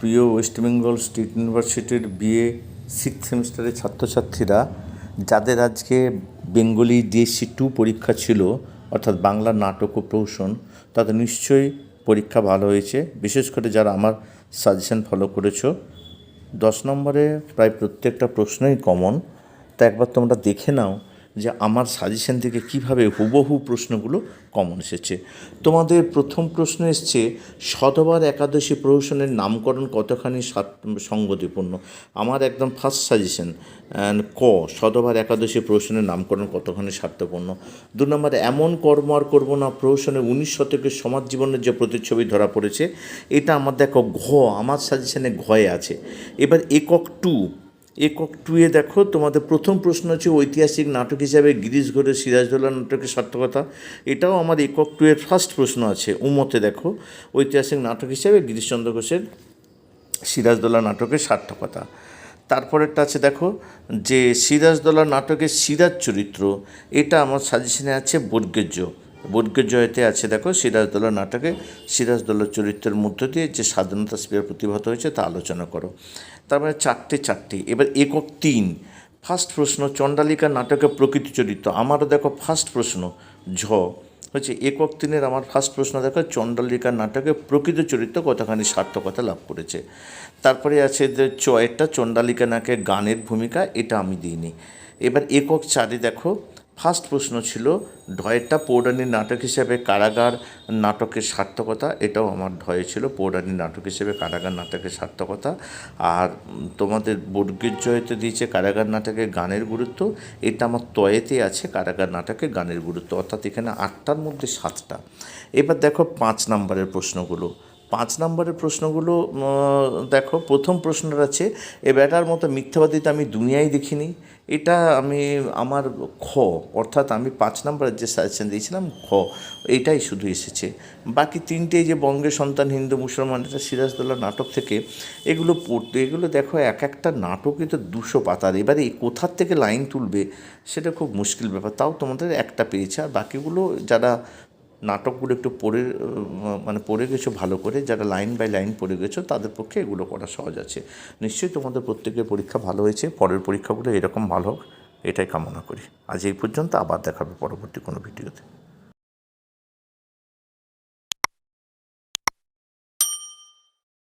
প্রিয় West Bengal State ইউনিভার্সিটির BA six সেমিস্টারের ছাত্রছাত্রীরা, যাদের আজকে বেঙ্গলি ডিএসসি টু পরীক্ষা ছিল, অর্থাৎ বাংলা নাটক ও প্রহসন, তাদের নিশ্চয়ই পরীক্ষা ভালো হয়েছে। বিশেষ করে যারা আমার সাজেশন ফলো করেছ, দশ নম্বরে প্রায় প্রত্যেকটা প্রশ্নই কমন। তা একবার তোমরা দেখে নাও। যে আমার সাজেশন থেকে কীভাবে হুবহু প্রশ্নগুলো কমন এসেছে। তোমাদের প্রথম প্রশ্ন এসছে, শতবার একাদশী প্রহসনের নামকরণ কতখানি সঙ্গতিপূর্ণ? আমার একদম ফার্স্ট সাজেশন ক, শতবার একাদশী প্রহসনের নামকরণ কতখানি স্বার্থপূর্ণ? দু নম্বরে, এমন কর্ম আর করব না প্রহসনে উনিশ শতকের সমাজ জীবনের যে প্রতিচ্ছবি ধরা পড়েছে, এটা আমার দেখো ঘ, আমার সাজেশনে ঘয়ে আছে। এবার একক টু একক টুয়ে দেখো, তোমাদের প্রথম প্রশ্ন হচ্ছে ঐতিহাসিক নাটক হিসাবে গিরিশ ঘোরের সিরাজদৌল্লা নাটকের সার্থকতা। এটাও আমার একক টুয়ের ফার্স্ট প্রশ্ন আছে উমতে দেখো, ঐতিহাসিক নাটক হিসাবে গিরিশচন্দ্র ঘোষের সিরাজদৌল্লা নাটকের সার্থকতা। তারপরেরটা আছে দেখো, যে সিরাজদৌল্লা নাটকের সিরাজ চরিত্র, এটা আমার সাজেশনে আছে বর্গের্য বর্গের্যতে আছে, দেখো সিরাজদৌল্লা নাটকে সিরাজদৌল্লার চরিত্রের মধ্য দিয়ে যে স্বাধীনতা স্পৃহা প্রতিভাত হয়েছে তা আলোচনা করো। তারপরে চারটে চারটে। এবার একক তিন। ফার্স্ট প্রশ্ন, চণ্ডালিকা নাটকে প্রকৃতি চরিত্র। আমারও দেখো ফার্স্ট প্রশ্ন, ঝ। হচ্ছে একক তিনের আমার ফার্স্ট প্রশ্ন, দেখো, চণ্ডালিকা নাটকে প্রকৃত চরিত্র কতখানি সার্থকতা লাভ করেছে। তারপরে আছে যে চয়েরটা চণ্ডালিকা নাকে গানের ভূমিকা, এটা আমি দিইনি। এবার একক চারে দেখো ফার্স্ট প্রশ্ন ছিল, ঢয়েরটা পৌরাণী নাটক হিসেবে কারাগার নাটকের সার্থকতা? এটাও আমার ঢয়ে ছিল পৌরাণী নাটক হিসেবে কারাগার নাটকের সার্থকতা। আর তোমাদের বর্গের জয়তে দিয়েছে কারাগার নাটকে গানের গুরুত্ব। এটা আমার তয়েতে আছে, কারাগার নাটকে গানের গুরুত্ব। অর্থাৎ এখানে আটটার মধ্যে সাতটা। এবার দেখো পাঁচ নম্বরের প্রশ্নগুলো। পাঁচ নম্বরের প্রশ্নগুলো দেখো, প্রথম প্রশ্নটা আছে, এ ব্যাটার মতো মিথ্যাবাদিতা আমি দুনিয়ায় দেখিনি। এটা আমি, আমার খ, অর্থাৎ আমি পাঁচ নম্বরের যে সাজেশন দিয়েছিলাম, খ এইটাই শুধু এসেছে। বাকি তিনটে যে বঙ্গের সন্তান, হিন্দু, মুসলমান, এটা সিরাজদৌল্লা নাটক থেকে এগুলো পড়তে, এগুলো দেখো, এক একটা নাটকই তো দুশো পাতার। এবারে কোথার থেকে লাইন তুলবে, সেটা খুব মুশকিল ব্যাপার। তাও তোমাদের একটা পেয়েছে, আর বাকিগুলো যারা নাটকগুলো একটু পড়ে মানে পড়ে গেছো ভালো করে, যারা লাইন বাই লাইন পড়ে গেছো, তাদের পক্ষে এগুলো করা সহজ আছে। নিশ্চয়ই তোমাদের প্রত্যেকের পরীক্ষা ভালো হয়েছে, পরের পরীক্ষাগুলো এরকম ভালো হোক, এটাই কামনা করি। আজ এই পর্যন্ত, আবার দেখাবে পরবর্তী কোনো ভিডিওতে।